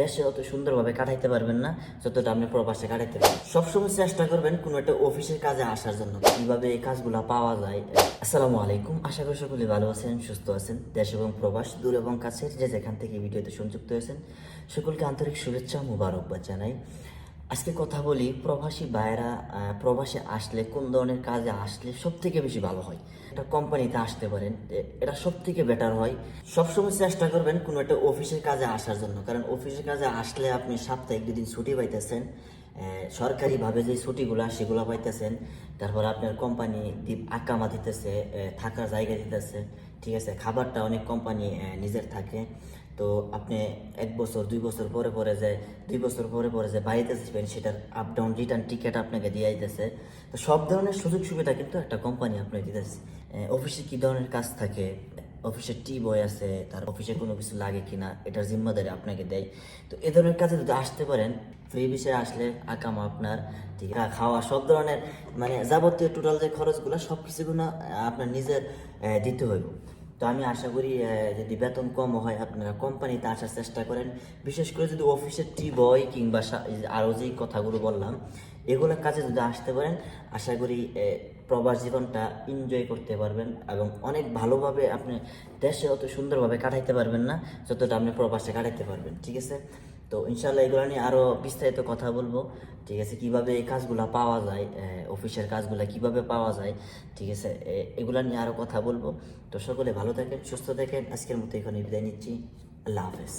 দেশে অত সুন্দরভাবে কাটাইতে পারবেন না, যতটা আপনি প্রবাসে কাটাইতে পারবেন। সবসময় চেষ্টা করবেন কোনো একটা অফিসের কাজে আসার জন্য, কীভাবে এই কাজগুলো পাওয়া যায়। আসসালামু আলাইকুম, আশা করি সকলে ভালো আছেন, সুস্থ আছেন। দেশ এবং প্রবাস, দূর এবং কাছের যে যেখান থেকে ভিডিওতে সংযুক্ত হয়েছেন, সকলকে আন্তরিক শুভেচ্ছা, মুবারকবাদ জানাই। আজকে কথা বলি প্রবাসী বাইরা প্রবাসে আসলে কোন ধরনের কাজে আসলে সব থেকে বেশি ভালো হয়? একটা কোম্পানিতে আসতে পারেন এটা সব থেকে বেটার হয়। সবসময় চেষ্টা করবেন কোনো একটা অফিসের কাজে আসার জন্য, কারণ অফিসের কাজে আসলে আপনি সাপ্তাহিক দুদিন ছুটি পাইতেছেন। সরকারিভাবে যে ছুটিগুলো সেগুলো পাইতেছেন, তারপর আপনার কোম্পানি আকামা দিতেছে থাকার জায়গা দিতেছে, ঠিক আছে? খাবারটা অনেক কোম্পানি নিজের থাকে। তো আপনি এক বছর, দুই বছর পরে পরে যে, দুই বছর পরে পরে যে বাড়িতে যাবেন সেটার আপ ডাউন রিটার্ন টিকিট আপনাকে দিয়ে দিতেছে তো সব ধরনের সুযোগ সুবিধা কিন্তু একটা কোম্পানি আপনাকে দিতেছে। অফিসে কি ধরনের কাজ থাকে? অফিসে টি বয় আছে, তার অফিসে কোনো কিছু লাগে কিনা, এটার জিম্মাদারি আপনাকে দেয়। তো এ ধরনের কাজে যদি আসতে পারেন ফ্রি বিষয়ে আসলে আকাম আপনার খাওয়া সব ধরনের মানে যাবতীয় টোটাল যে খরচগুলো সব কিছুগুলো আপনার নিজের দিতে হইব। তো আমি আশা করি যদি বেতন কম হয় আপনারা কোম্পানিতে আসার চেষ্টা করেন। বিশেষ করে যদি অফিসের টি বয় কিংবা আরও যেই কথাগুলো বললাম এগুলো কাজে যদি আসতে পারেন, আশা করি প্রবাস জীবনটা এনজয় করতে পারবেন এবং অনেক ভালোভাবে আপনি দেশে অত সুন্দরভাবে কাটাইতে পারবেন না, যতটা আপনি প্রবাসে কাটাইতে পারবেন, ঠিক আছে? তো ইনশাল্লাহ এগুলো নিয়ে আরও বিস্তারিত কথা বলব, ঠিক আছে? কীভাবে এই কাজগুলো পাওয়া যায় অফিসের কাজগুলো কীভাবে পাওয়া যায়, ঠিক আছে? এগুলা নিয়ে আরও কথা বলব। তো সকলে ভালো থাকেন, সুস্থ থাকেন। আজকের মতো এখানে বিদায় নিচ্ছি। আল্লাহ হাফেজ।